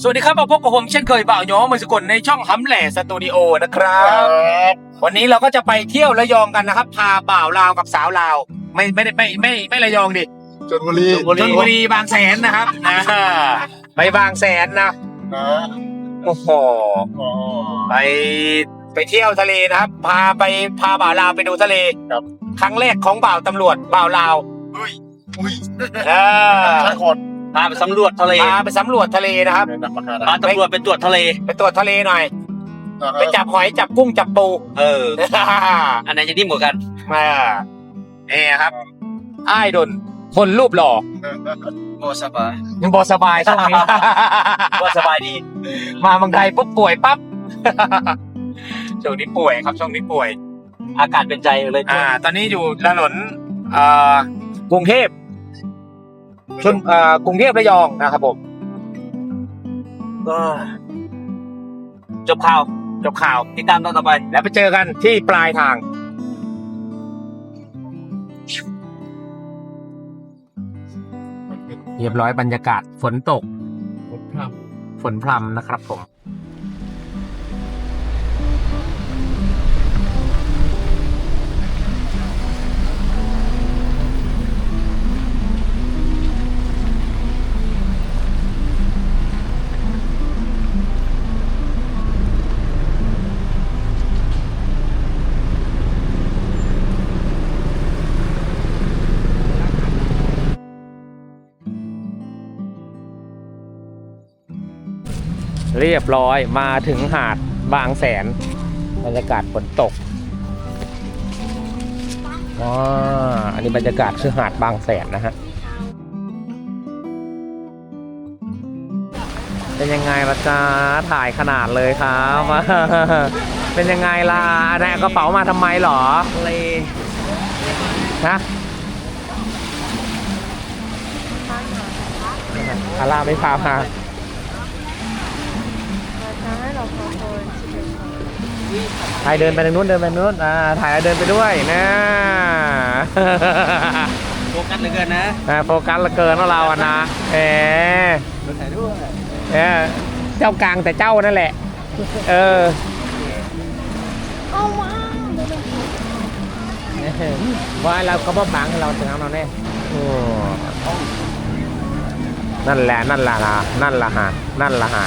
สวัสดีครับมาพบกับผมเช่นเคยบ่าวย้อมือสกลในช่องหำแหล่สตูดิโอนะครับ วันนี้เราก็จะไปเที่ยวระยองกันนะครับ พาบ่าวลาวกับสาวลาว ไม่ไม่ได้ไม่ไม่ไม่ระยองดิชนบุรีชลบุรีบางแสนนะครับนะไปบางแสนนะนะโอ้โหอ๋อไปไปเที่ยวทะเลนะครับ พาไปพาบ่าวลาวไปดูทะเลครับ ครั้งแรกของบ่าวตำรวจบ่าวลาว อุ้ยอุ้ยเออใช่คนพาไปสำรวจทะเลพาไปสำรวจทะเลนะครับเป็นนักประการพาตำรวจไปตรวจทะเล ไปตรวจทะเลหน่อยนะไปจับหอยจับกุ้งจับปูเออ อันไหนจะนิ่มกว่ากันมาเนี่ครับอ้ายดนคนรูปหล่อโอ้สบายยังบอสบายช่วงนี้ก็สบายดี มาเมืองไทยปุ๊บป่วยปั๊บ ช่วงนี้ป่วยครับช่วงนี้ป่วย อากาศเป็นใจเลยอ่า ตอนนี้อยู่ถนนเอ่อกรุงเทพ ชนเอ่อกรุงเทพระยองนะครับผมก็จบข่าวจบข่าวติดตามตอนต่อไป แล้วไปเจอกันที่ปลายทางเรียบร้อยบรรยากาศฝนตก ฝนพรำนะครับผม เรียบร้อยมาถึงหาดบางแสนบรรยากาศฝนตกอ๋ออันนี้บรรยากาศคือหาดบางแสนนะฮะเป็นยังไงล่ะจ๊ะถ่ายขนาดเลยครับ เป็นยังไงล่ะนายเอากระเป๋ามาทำไมหรอทะเลฮะอาล่าไม่พามา ถ่ายเดินไปทางนู้นเดินไปทางนู้นอ่าถ่ายแล้วเดินไปด้วยนะโฟกัสเหลือเกินนะอ่าโฟกัสเหลือเกินว่าเราอะนะเออถ่ายด้วยเออเจ้ากลางแต่เจ้านั่นแหละ เออว่าเราก็บ่บังให้เราถึงเอาเราแน่โอ้นั่นแหละนั่นละฮะนั่นละฮะนั่นละฮะ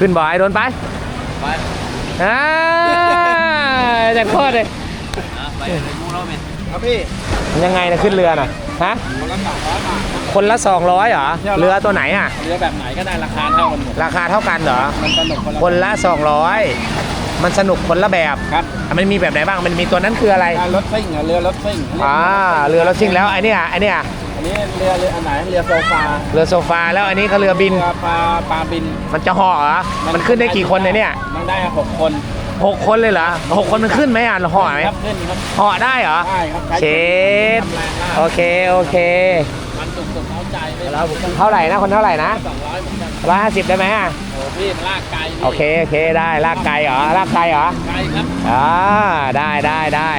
ขึ้นบ่อยโดนไปไปอ่าจากโคตรเลยนะไปไปดูเราไหมครับพี่ยังไงนะขึ้นเรือน่ะฮะคนละสองร้อยบาทคนละ200เหรอเรือตัวไหนอะเรือแบบไหนก็ได้ราคาเท่ากันหมดราคาเท่ากันเหรอมันสนุกคนละคนละ200มันสนุกคนละแบบครับอะมันมีแบบไหนบ้างมันมีตัวนั้นคืออะไรอ่ารถซิ่งอะเรือรถซิ่งอ่าเรือรถซิ่งแล้วไอ้เนี่ยไอ้เนี่ย อันนี้เรือเรืออันไหนเรือโซฟาเรือโซฟาแล้วอันนี้ก็เรือบิน เรือปลาปลาบินมันจะเหาะเหรอ มันขึ้นได้กี่คนเนี่ยเนี่ยมันได้หกคนหกคนเลยเหรอหกคนมันขึ้นไหมอะเหาะไหมครับขึ้นครับเหาะได้เหรอได้ครับใช้เชดทำแรงมากโอเคโอเคมันสุดๆเอาใจไปแล้วผมเท่าไหร่นะคนเท่าไหร่นะสองร้อยเหมือนกันร้อยห้าสิบได้ไหมอะโอ้พี่มันลากไกลพี่โอเคโอเคได้ลากไกลเหรอลากไกลเหรอไกลครับอ่าได้ได้ได้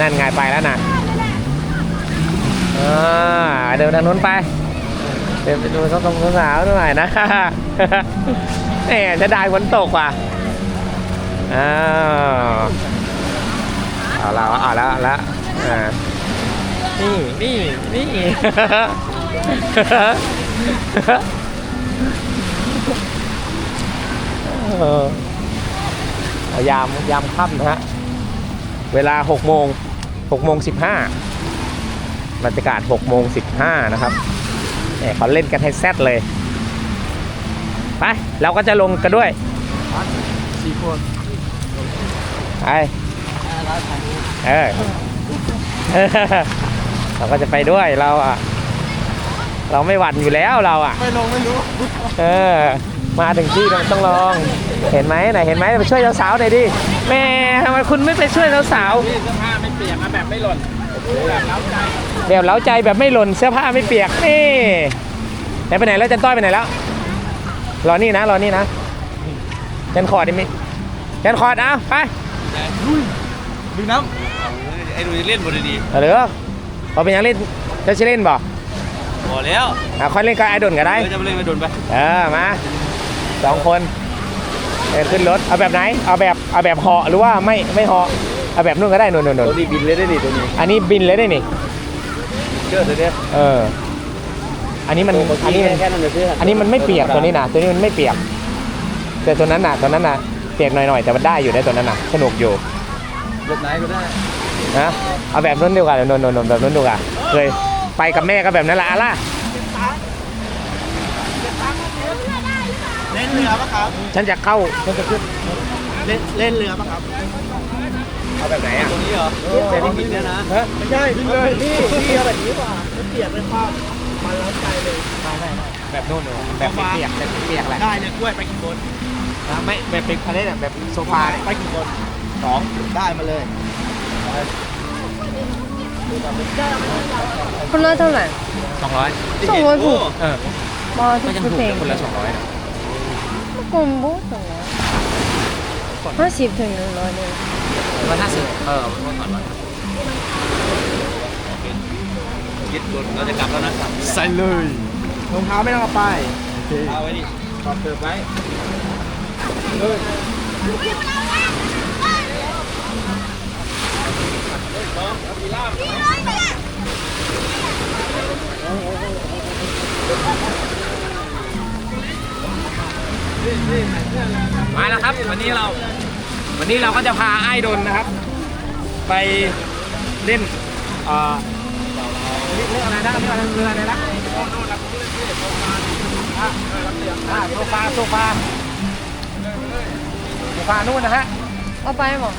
นั่นไงไปแล้วนะ อ่าเดินทางนู้นไปเดินไปดูสาวสาวๆหน่อยนะแหมจะได้ฝนตกว่ะอ้าวเอาล้วเอาล้วเล้วอ่านี่นี่นี่ยามยามค่ำนะฮะ เวลา6โมง6โมง15บห้า บรรยากาศ6โมง15 นะครับเนี่ยเขาเล่นกันให้แซดเลย ไป เราก็จะลงกันด้วยสี่คนไปเออเราก็จะไปด้วยเราอะ เราไม่หวั่นอยู่แล้วเราอะ ไม่ลงไม่รู้ เออ มาถึงที่เราต้องลอง เห็นไหมไหนเห็นไหมไปช่วยสาวๆหน่อยดิแม่ทำไมคุณไม่ไปช่วยสาวพี่เสื้อผ้าไม่เปียกนะแบบไม่หล่น แบบเล้าใจๆแบบเล้าใจแบบไม่หล่นเสื้อผ้าไม่เปียกนี่ไหนไปไหนแล้วจันต้อยไปไหนแล้วรอนี่นะรอนี่นะจันคอร์ดดิมิจันคอร์ดเอาไปดูน้ไอ้ดูเล่นบนดีเอาเด้อเอาเป็นยังเล่นจะชิเล่นบ่ำพอแล้วอะค่อยเล่นกับไอ้ดนก็ได้เดี๋ยวจะไปเล่นไปโดนไปเออมาสองคนเออขึ้นรถเอาแบบไหนเอาแบบเอาแบบเหาะหรือว่าไม่ไม่เหาะ เอาแบบนู่นก็ได้นู่นนู่นนู่นตัวนี้บินเลยได้ดิตัวนี้อันนี้บินเลยได้นี่ เชื่อตัวเนี้ยเออ อันนี้มันอันนี้มัน แค่นั้นเลยพี่อันนี้มันไม่เปียกตัวนี้นะตัวนี้มันไม่เปียก แต่ตัวนั้นน่ะตัวนั้นน่ะเปียกหน่อยๆแต่มันได้อยู่ได้ตัวนั้นน่ะสนุกอยู่แบบไหนก็ได้นะเอาแบบนู้นดีกว่าโนนโนนโนนแบบนู้นดีกว่าเคยไปกับแม่ก็แบบนั้นแหละอะล่ะเล่นเรือปะครับฉันจะเข้าฉันจะขึ้นเล่นเล่นเรือปะครับ เอาแบบไหนอะตัวนี้เหรอแต่ที่บินเนี่ยนะฮะไม่ใช่ขึ้นเลยนี่นี่เอาแบบนี้กว่าไม่เปียกไม่คว่ำมันแล้วใจเลยแบบนู้นเลยแบบเปียกแบบเปียกแหละได้เลยกล้วยไปกี่คนนะไม่แบบเป็นอะไรเนี่ยแบบโซฟาเนี่ยไปกี่คนสองได้มาเลยคนละเท่าไหร่สองร้อยสองร้อยถูกเออมาก็ที่ยังคือถูกเพลงคนละสองร้อยนะกลมโบ๊ทสองร้อยห้าสิบถึงหนึ่งร้อยเลย ร้อยห้าสิบเออเมื่อก่อนร้อยยึดรถเราจะกลับแล้วนะใส่เลยรองเท้าไม่ต้องเอาไปเอาไว้ดิขอบเติมไว้มาแล้วครับวันนี้เรา วันนี้เราก็จะพาไอ้ดนนะครับ ไปเล่นเอ่อเล่นเล่นอะไรนะเล่นอะไรเรืออะไรนะอะอะโซฟาโซฟาโซฟานู่นนะฮะเอาไปหมด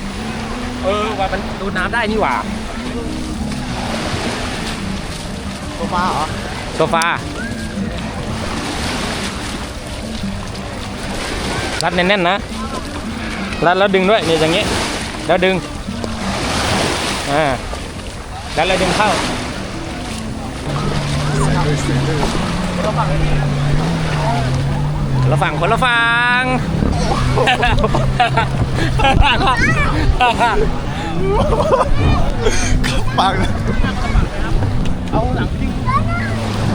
เออว่ามันดูดน้ำได้นี่หว่าโซฟาเหรอโซฟารัดแน่นๆนะ รัดแล้วดึงด้วยนี่อย่างงี้ แล้วดึงอ่าแล้วเราดึงเข้าคนละฝั่งคนละฝั่งปังเอาหลังพิง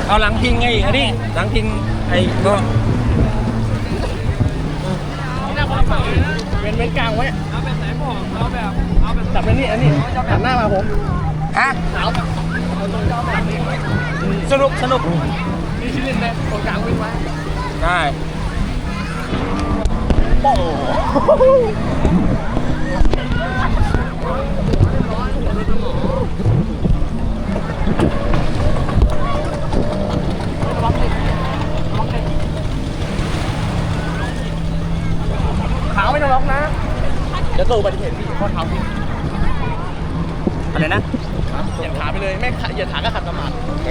เอาหลังพิงไงอันนี้หลังพิงไอ้ก็ เป็นเว้นกลางไว้เอาแบบไหนบอกเอาแบบเอาแบบจับอันนี้อันนี้หันหน้ามาผมฮะสนุกสนุกนี่ที่เล่นได้ตรงกลางวิ่งไว้ได้เท้ ไม่ต้องล็อกนะเดี๋ยวตัวอุบัติเหตุพี่ข้อเท้าพี่อะไรนะเหยียดขาไปเลยไม่เหยียดขาก็ขัดสมาธิโอเค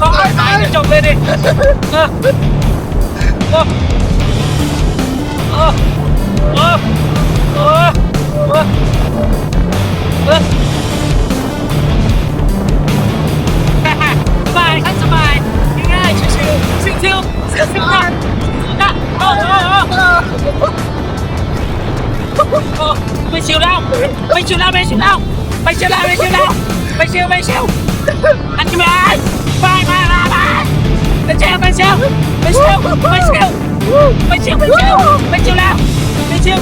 ต้องไปตายจะจบเลยดิเออเออเออเออเออเออเออส บายครับสบายง่ายๆชิวๆชิวๆชิวๆชิวๆนะโอ้โหโอ้ไม่ชิวแล้วไม่ชิวแล้วไม่ชิวแล้วไม่ชิวแล้วไม่ชิวแล้วไม่ชิวไม่ชิวอันนี้ไม่ไปไป ไปไปไม่เชียวไม่เชียวไม่เชียวไม่เชียวไม่เชียวไม่เชียวไม่เชียวแล้วไม่เชียว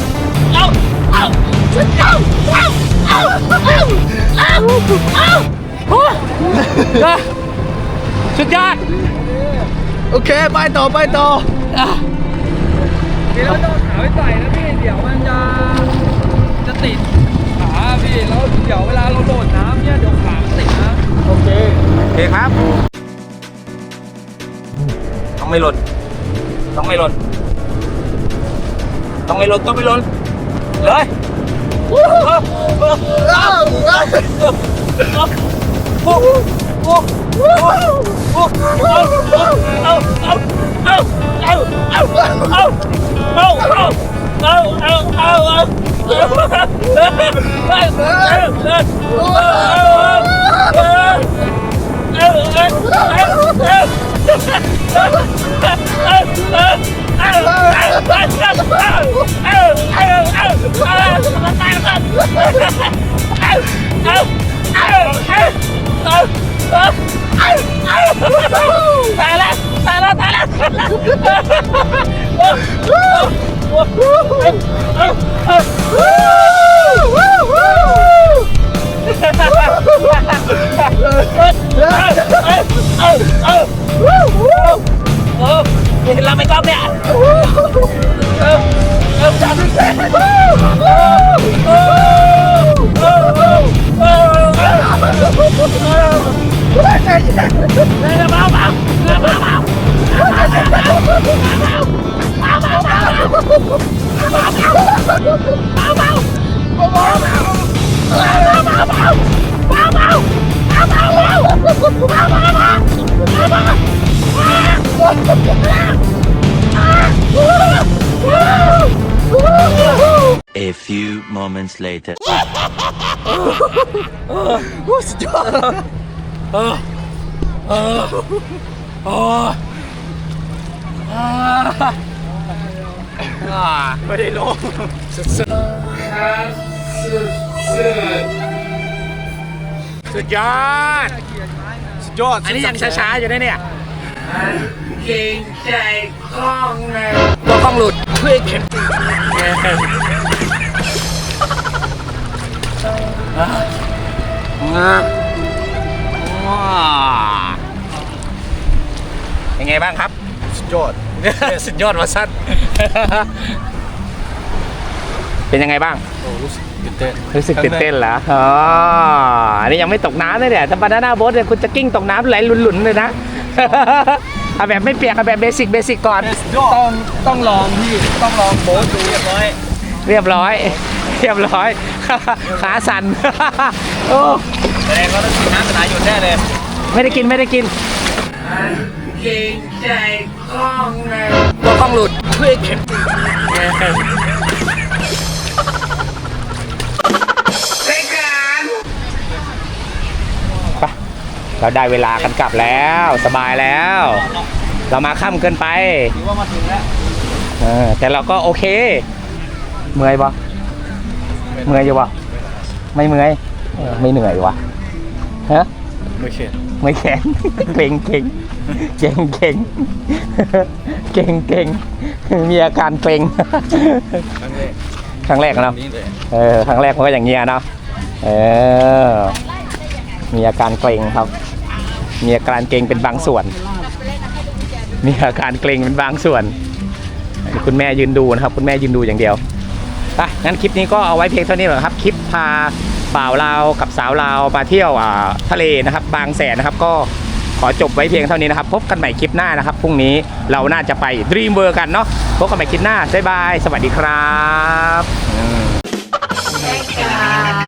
เอาเอาเอาเอาเอาเอาเอาเอาโอ้สุดยอดโอเค ไปต่อไปต่อพี่แล้วต้องขาไว้ต่อยนะพี่เดี๋ยวมันจะจะติดขาพี่แล้วเดี๋ยวเวลาเราโดดน้ำเนี่ยเดี๋ยวขามันติดนะโอเคครับต้อง ไม่หล่นต้องไม่หล่นต้องไม่หล่นต้องไม่หล่นเลย Oh! เห็นเราไหมก๊อฟเนี่ยเริ่มเริ่มจากที่แรกเ A few moments later โอ้สุดยอดเออเออโอ้ไม่ได้ลงสุดสุดสุดสุดสุดยอดสุดยอดอันนี้ยังช้าๆอยู่นะเนี่ย เก่งใจคล้องเลยตัวคล้องหลุดช่วยเข็มเป็นไงบ้างครับ สุดยอด สุดยอดวะสั้นเป็นยังไงบ้างรู้สึกตื่นเต้นรู้สึกตื่นเต้นเหรออ๋ออันนี้ยังไม่ตกน้ำเลยเนี่ยถ้าบานาน่าโบ๊ทเนี่ยคุณจะกิ้งตกน้ำไหลหลุนๆเลยนะ เอาแบบไม่เปียกเอาแบบเบสิกเบสิกก่อน ต้องต้องลองพี่ต้องลองโบ๊ทดูเรียบร้อยเรียบร้อย เรียบร้อย ขาสั่นโอ้แสดงว่าต้องกินน้ำสนายหยุดแน่เลย ไม่ได้กินไม่ได้กินเก่งใจคล้องเลยตัวคล้องหลุดช่วยเข็ม เราได้เวลากันกลับแล้วสบายแล้ว เรามาค่ำเกินไปถือว่ามาถึงแล้วเออแต่เราก็โอเค เมื่อยปะเมื่อยอยู่ปะไม่เมื่อยเออไม่เหนื่อยวะฮะไม่เข็ดไม่แข็ง เก่งเก่งเก่งเก่งเก่งเก่งมีอาการเกร็งครั้งแรกครั้งแรกเนาะนี่เลยเออครั้งแรกมันก็อย่างเงี้ยเนาะเออมีอาการเกร็งครับ มีอาการเกร็งเป็นบางส่วน มีอาการเกร็งเป็นบางส่วนอันนี้คุณแม่ยืนดูนะครับ คุณแม่ยืนดูอย่างเดียวอะงั้นคลิปนี้ก็เอาไว้เพียงเท่านี้เหรอครับ คลิปพาบ่าวเราวกับสาวเราวมาเที่ยวอ่าทะเลนะครับ บางแสนนะครับ ก็ขอจบไว้เพียงเท่านี้นะครับ พบกันใหม่คลิปหน้านะครับพรุ่งนี้เราน่าจะไปดรีมเวอร์กันเนาะพบกันใหม่คลิปหน้าบ๊ายบาย สวัสดีครับ